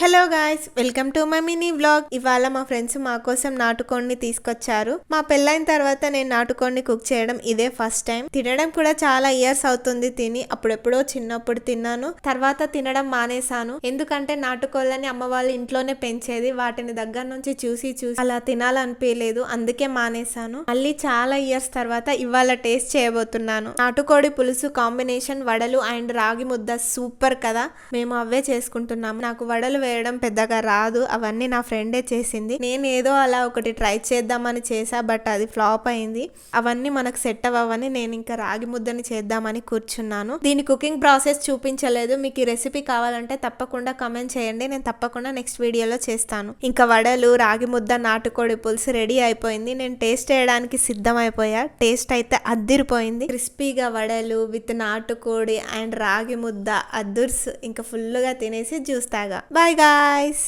Hello guys welcome to my mini vlog. ఇవాళ మా friends మా కోసం నాటుకోడిని తీసుకొచ్చారు. మా పెళ్ళైన తర్వాత నేను నాటుకోడిని కుక్ చేయడం ఇదే ఫస్ట్ టైం. తినడం కూడా చాలా ఇయర్స్ అవుతుంది తిని అప్పుడెప్పుడో చిన్నప్పుడు తిన్నాను. తర్వాత తినడం మానేశాను. ఎందుకంటే నాటుకోళ్ళని అమ్మ వాళ్ళు ఇంట్లోనే పెంచేది. వాటిని దగ్గర నుంచి చూసి చూసి అలా తినాలనిపించలేదు. అందుకే మానేశాను. మళ్ళీ చాలా ఇయర్స్ తర్వాత ఇవాళ టేస్ట్ చేయబోతున్నాను. నాటుకోడి పులుసు కాంబినేషన్ వడలు అండ్ రాగి ముద్ద సూపర్ కదా. మేము అవే చేసుకుంటున్నాము. నాకు వడలు వేయడం పెద్దగా రాదు. అవన్నీ నా ఫ్రెండే చేసింది. నేను ఏదో అలా ఒకటి ట్రై చేద్దామని చేసా బట్ అది ఫ్లాప్ అయింది. అవన్నీ మనకు సెట్ అవ్వని నేను ఇంకా రాగి ముద్దని చేద్దామని కూర్చున్నాను. దీని కుకింగ్ ప్రాసెస్ చూపించలేదు. మీకు ఈ రెసిపీ కావాలంటే తప్పకుండా కమెంట్ చేయండి. నేను తప్పకుండా నెక్స్ట్ వీడియోలో చేస్తాను. ఇంకా వడలు రాగి ముద్ద నాటుకోడి పులుసు రెడీ అయిపోయింది. నేను టేస్ట్ చేయడానికి సిద్ధమైపోయా. టేస్ట్ అయితే అద్దిరిపోయింది. క్రిస్పీగా వడలు విత్ నాటుకోడి అండ్ రాగి ముద్ద అద్దుర్స్ ఇంకా ఫుల్గా తినేసి జ్యూస్ తాగా. Bye guys